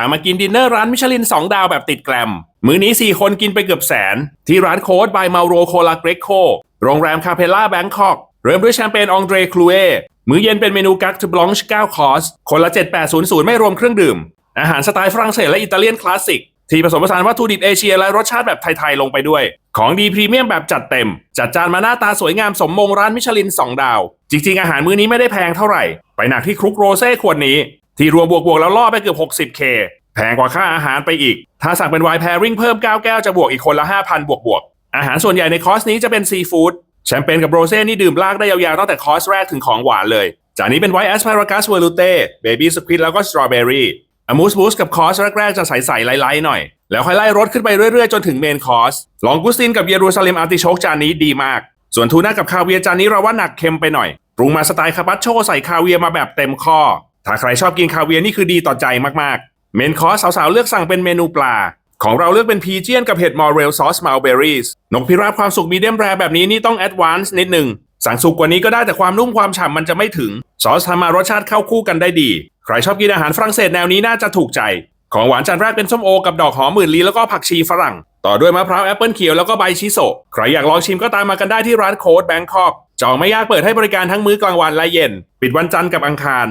ามากินดินเนอร์ร้านมิชลิน 2 ดาวแบบติดแกรมมื้อนี้ 4 คนกินไปเกือบแสน ที่ร้านโค้ดบายมาโรโคลาเกรโคโรงแรมคาเพล่าแบงคอกเริ่มด้วยแชมเปญองเดรคลูเอมื้อเย็นเป็นเมนูกักต์บลองช์9คอร์สคนละ 7800 ไม่รวมเครื่องดื่ม อาหารสไตล์ฝรั่งเศสและอิตาเลียนคลาสสิกที่ผสมผสานวัตถุดิบเอเชียและรสชาติแบบไทย ๆ ลงไปด้วย ของดีพรีเมียมแบบจัดเต็ม จัดจานมาหน้าตาสวยงามสมมงร้านมิชลิน 2 ดาว จริง ๆ อาหารมื้อนี้ไม่ได้แพงเท่าไหร่ ไปหนักที่ครุกโรเซ่ขวดนี้ ที่รวมบวกๆแล้วล่อไปเกือบ 60k แพงกว่าค่าอาหารไปอีก ถ้าสั่งเป็นไวน์แพริงเพิ่ม 9 แก้วจะบวกอีกคนละ 5,000 บวกบวก อาหารส่วนใหญ่ในคอร์สนี้จะเป็นซีฟู้ด แชมเปญกับโรเซ่นี่ดื่มลากได้ยาวๆตั้งแต่คอร์สแรกถึงของหวานเลย จานนี้เป็นไวท์แอสพารากัสเวลูเต้ เบบี้สควิดแล้วก็สตรอเบอรี่อะมูสบูสกับคอร์สแรกๆจะใสๆไล่ๆหน่อย แล้วค่อยไล่รสขึ้นไปเรื่อยๆ จนถึงเมนคอร์ส ลองกุสตินกับเยรูซาเล็มอาร์ติโชกจานนี้ดีมาก ส่วนทูน่ากับคาเวียจานนี้เราว่าหนักเค็มไปหน่อย ปรุงมาสไตล์คาปาโชใส่คาเวียมาแบบเต็มข้อ ถ้าใครชอบกินคาเวียร์นี่คือดีต่อใจมากๆ เมนคอร์สสาวๆเลือกสั่งเป็นเมนูปลา ของเราเลือกเป็นพีเจียนกับเห็ดมอร์เรลซอสมาลเบอรี่นกพิราบความสุขมีเดียมแรแบบนี้นี่ต้องแอดวานซ์นิดหนึ่งสั่งสุกกว่านี้ก็ได้แต่ความนุ่มความฉ่ำมันจะไม่ถึง ซอสทำมารสชาติเข้าคู่กันได้ดี ใครชอบกินอาหารฝรั่งเศสแนวนี้น่าจะถูกใจ ของหวานจานแรกเป็นส้มโอ กับดอกหอมหมื่นลีแล้วก็ผักชีฝรั่ง ต่อด้วยมะพร้าวแอปเปิลเขียวแล้วก็ใบชิโซใครอยากลองชิมก็ตามมากันได้ที่ร้านโค้ดแบงคอกจองไม่ยากเปิดให้บริการทั้งมื้อกลางวันและเย็น ปิดวันจันทร์กับอังคาร